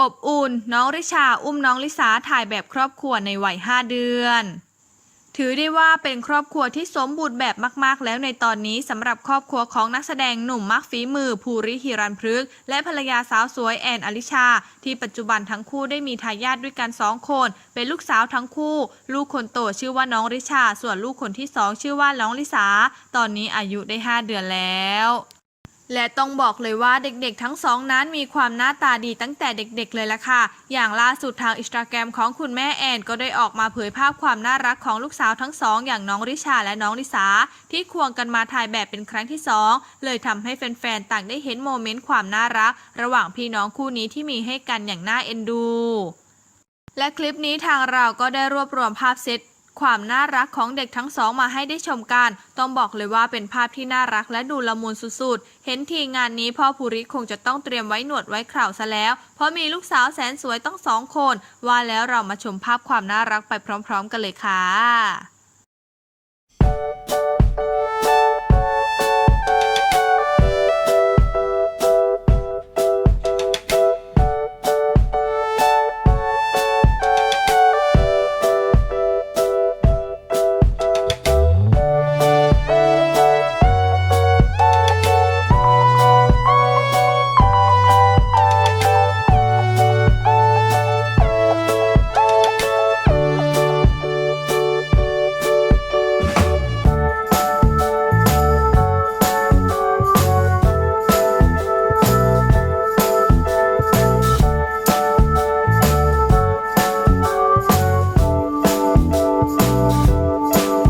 อบอุ่น น้องริชาอุ้มน้องลิสาถ่ายแบบครอบครัวในวัย 5 เดือน ถือได้ว่าเป็นครอบครัวที่สมบูรณ์แบบมาก ๆ แล้วในตอนนี้สำหรับครอบครัวของนักแสดงหนุ่มมักฝีมือ ภูริฮิรันพฤกษ์และภรรยาสาวสวยแอนอลิชา ที่ปัจจุบันทั้งคู่ได้มีทายาทด้วยกันสองคน เป็นลูกสาวทั้งคู่ ลูกคนโตชื่อว่าน้องริชา ส่วนลูกคนที่สองชื่อว่าน้องลิสาตอนนี้อายุได้ 5 เดือนแล้ว และต้องบอกเลยว่าเด็กๆทั้งสองนั้นมีความหน้าตาดีตั้งแต่เด็กๆเลยล่ะค่ะ อย่างล่าสุดทางอินสตาแกรมของคุณแม่แอนก็ได้ออกมาเผยภาพความน่ารักของลูกสาวทั้งสอง อย่างน้องริชาและน้องลิสาที่ควงกันมาถ่ายแบบเป็นครั้งที่สองเลยทำให้แฟนๆต่างได้เห็นโมเมนต์ความน่ารัก ระหว่างพี่น้องคู่นี้ที่มีให้กันอย่างน่าเอ็นดู และคลิปนี้ทางเราก็ได้รวบรวมภาพเซต ความน่ารักของเด็กทั้งสองมาให้ได้ชมกัน ต้องบอกเลยว่าเป็นภาพที่น่ารักและดูละมุนสุดๆ เห็นทีงานนี้พ่อภูริคงจะต้องเตรียมไว้หนวดไว้เคราซะแล้ว เพราะมีลูกสาวแสนสวยต้องสองคน ว่าแล้วเรามาชมภาพความน่ารักไปพร้อม ๆ กันเลยค่ะ